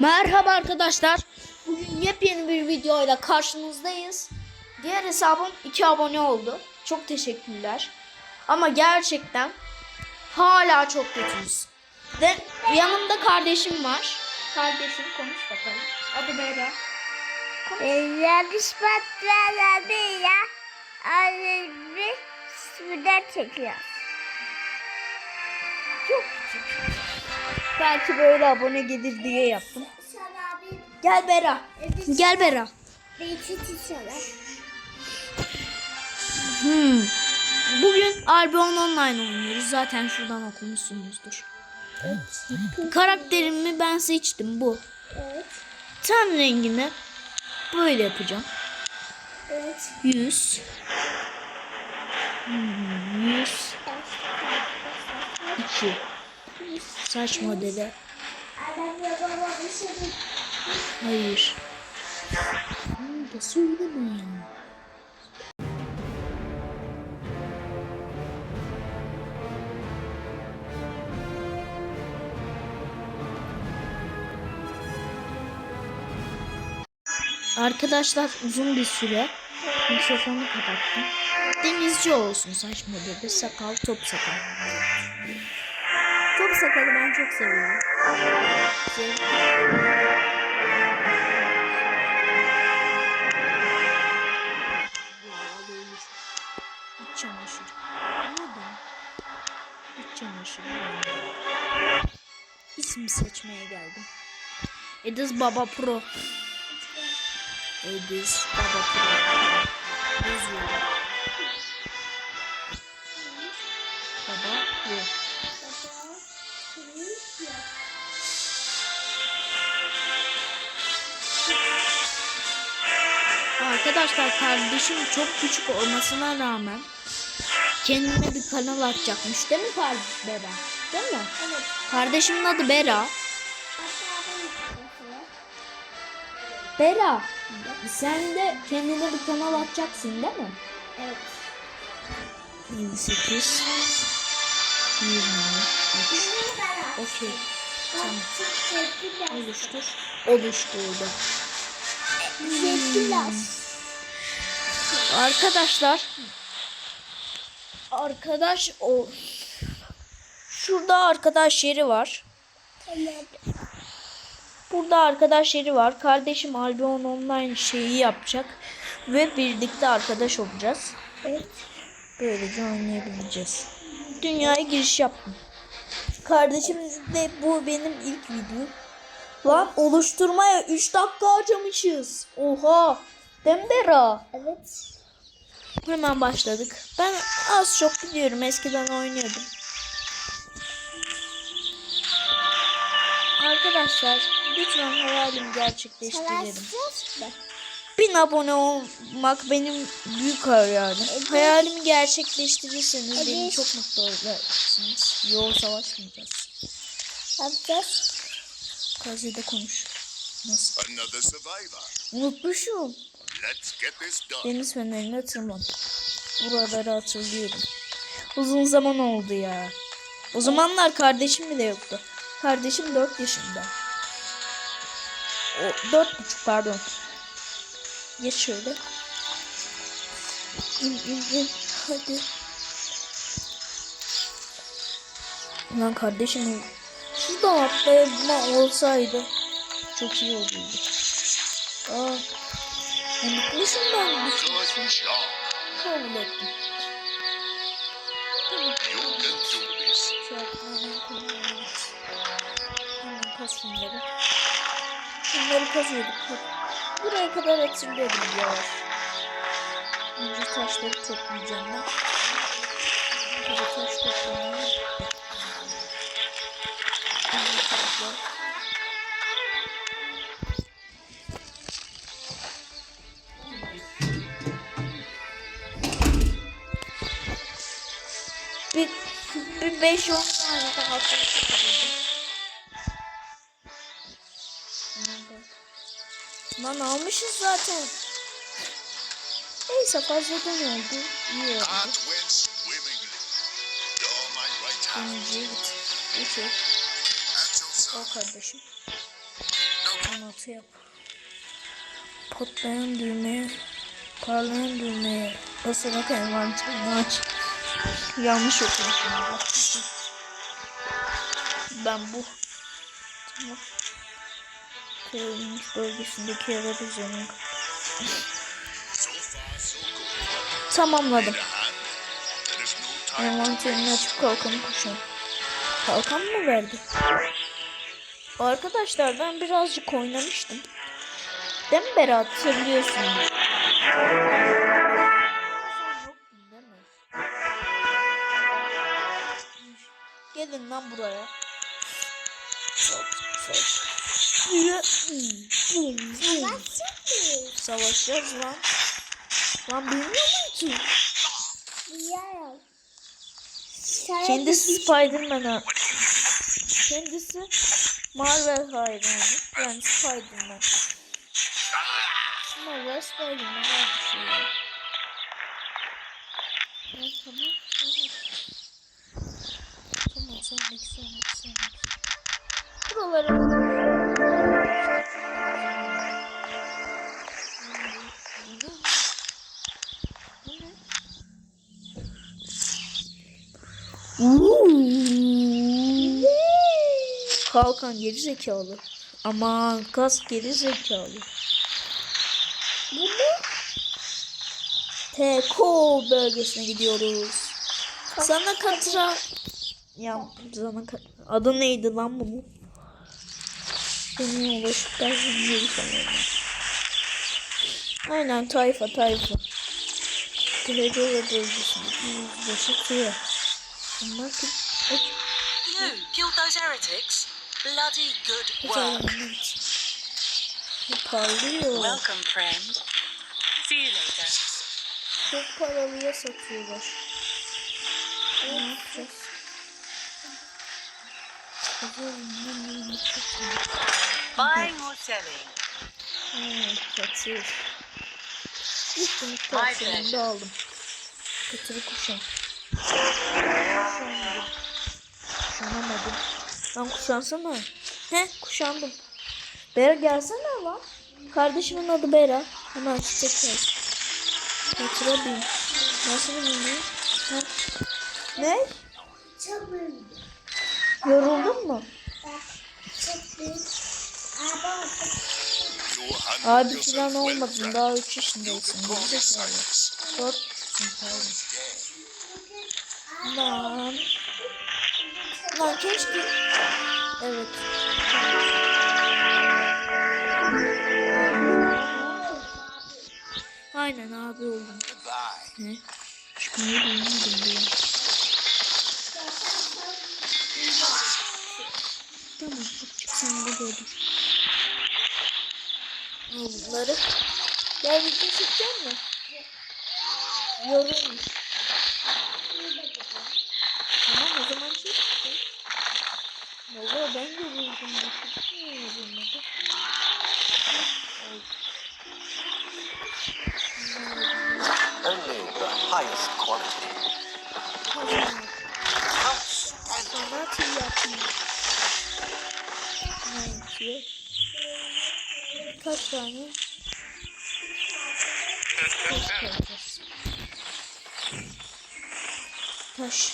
Merhaba arkadaşlar. Bugün yepyeni bir videoyla karşınızdayız. Diğer hesabım 2 abone oldu. Çok teşekkürler. Ama gerçekten hala çok kötüyüz. Ve yanımda kardeşim var. Kardeşim konuş bakalım. Hadi Beyra. Yarışmalarda ya bir sürüden çekiyor. Çok küçük. Belki böyle abone gelir diye yaptım. Gel Bera. Gel Bera. Hmm. Bugün Albion Online oynuyoruz. Zaten şuradan okumuşsunuzdur. Karakterimi ben seçtim bu. Evet. Ten rengini böyle yapacağım. Evet. 100 Hmm, 100 2 Saç modeli Hayır söyleme ya. Arkadaşlar uzun bir süre mikrofonu kapattım. Denizci olsun saç modeli, sakal, top sakal. Top sakalı ben çok seviyorum. Sev- Yağlıymış. İç çamaşır. Neden? İç çamaşır. İsim seçmeye geldim. Ediz Baba Pro. Ediz Baba Pro. Yazıyorum. Arkadaşlar kardeşim çok küçük olmasına rağmen kendine bir kanal açacakmış değil mi kardeş Bera? Değil mi? Evet. Kardeşimin adı Bera. Bera sen de kendine bir kanal açacaksın değil mi? Evet. 28 20 3 Okey. Tamam. Oluştur. Oluşturdu. Teşekkürler. Arkadaşlar arkadaş o şurada arkadaş yeri var. Burada arkadaş yeri var. Kardeşim Albion online şeyi yapacak ve birlikte arkadaş olacağız. Evet. Böylece oynayabileceğiz. Dünyaya giriş yaptım. Kardeşim de bu benim ilk videom. Lan oluşturmaya 3 dakika harcamışız. Oha. Dembera. Evet. Hemen başladık. Ben az çok biliyorum. Eskiden oynuyordum. Arkadaşlar lütfen hayalimi gerçekleştirelim. Bin abone olmak benim büyük hayalim. Hayalimi gerçekleştirirseniz beni Evet. çok mutlu edersiniz. Yo savaşmayacağız. Yapacağız. Kazede konuş. Nasıl? Unutmuşum. Deniz fenerine tırman. Buraları hatırlıyorum. Uzun zaman oldu ya. O zamanlar kardeşim bile yoktu. Kardeşim 4 yaşında. O 4,5 pardon. Geç şöyle. İn in in. Hadi. Lan kardeşim şuradan atlayma olsaydı çok iyi olurdu. Aa, unutmuşum ben bu job. kabul ettim. Kas şunları. Bunları kazıyorduk. Buraya kadar hatırlıyorum yavaş. Önce taşları toplayacağım ben. Burada taş toplamaya. 5-10 tane daha Lan almışız zaten. Neyse fazladan oldu. İyi oldu. Önce git. Geçir. O kardeşim. 16 yap. Patlayan düğmeye, parlayan düğmeye basarak envanterini aç. Yanlış okumuşum. Ben bu. Köyümüz bölgesindeki so good. tamamladım. Envanterini açıp kalkanı kuşan. Kalkan mı verdi? Arkadaşlar ben birazcık oynamıştım. Değil mi Berat? Hatırlıyorsun. Değil mi? Gelin lan buraya. Savaşacağız lan. Lan bilmiyor musun ki? Biliyorum. Kendisi Spider-Man. Kendisi Marvel hayranı. Yani Spider-Man. Marvel Spider-Man aynı şey. ya. Tamam. Buralara Kalkan geri zekalı. Aman kas geri zekalı. Bu ne? Teko bölgesine gidiyoruz. Sana katıra... Ya sana ka- adı neydi lan bunun? Senin ulaşıklar bilmiyorum sanıyorum. Aynen tayfa tayfa. Gladiator bölgesindeki yüzbaşı Tia. Bunlar ki... You killed those heretics? Bloody good work. Parlıyor. Welcome, friend. See you later. Çok paralıya satıyorlar. Ne yapacağız? Buying or selling? Evet, katır. İlk de pleasure. aldım. Katırı kuşan. Kuşanmadım. Kuşanamadım. Lan kuşansana. He kuşandım. Bera gelsene lan. Kardeşimin adı Bera. Hemen çiçek yaz. Katıra bin. Nasıl bilmiyorum. Ne? Çok. Yoruldun mu? Çok Abi well, olmadın. Daha 3 You yaşındaysın. can call me Gerizekalı. Cyrus. 4 yaşındasın pardon. Lan. Lan keşke. Evet. Aynen abi oldum. Goodbye. Ne? Çıkmayı duymadım diye. Tamam çık sen de gördüm. Al bunları. Şey çekecek mi? Yorulmuş. Tamam o zaman çek. Valla ben yoruldum. Niye yorulmadı? Only the highest quality. Sanat yapayım. Ne yapıyor? Kaç tane? Fake characters. Push.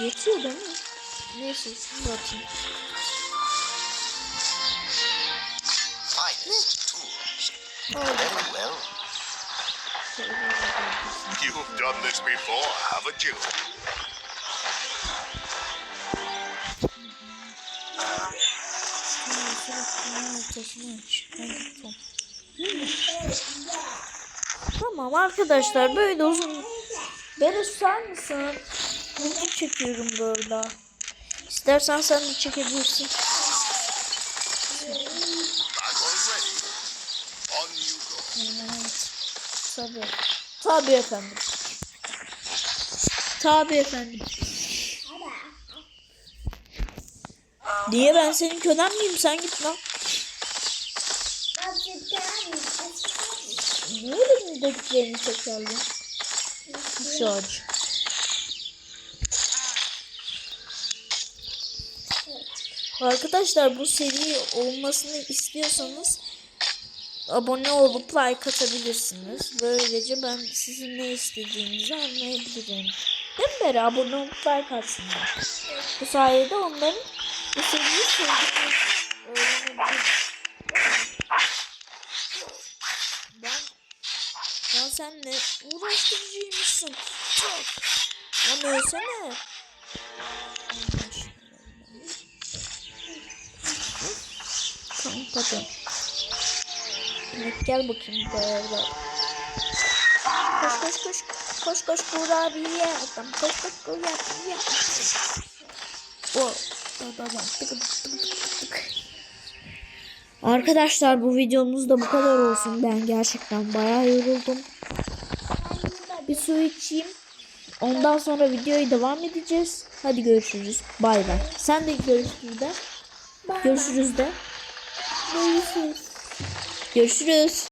Yetiyor değil mi? Neyse Very well. You've done this before, haven't you? Tamam arkadaşlar böyle uzun. Beni susar mısın? Video çekiyorum burada. İstersen sen de çekebilirsin. Evet. Tabii. Tabii efendim. Tabii efendim. Niye ben senin kölen miyim? Sen git lan. Niye benim dediklerini? Şu ağacı. Arkadaşlar bu seri olmasını istiyorsanız abone olup like atabilirsiniz. Böylece ben sizin ne istediğinizi anlayabilirim. Değil mi? Abone olup like atsınlar. Bu sayede onların seriyi sevdiklerini öğrenebilir. Ben ya sen ne uğraştırıcıymışsın. Çok. Lan ölsene. Tamam pardon. Evet gel bakayım böyle. Koş koş koş. Koş koş kurabiye adam. Koş koş kurabiye. O. Da da da. Tık tık tık tık tık. Arkadaşlar bu videomuz da bu kadar olsun. Ben gerçekten bayağı yoruldum. Bir su içeyim. Ondan sonra videoya devam edeceğiz. Hadi görüşürüz. Bay bay. Sen de görüşürüz de. Görüşürüz de. Görüşürüz. Görüşürüz.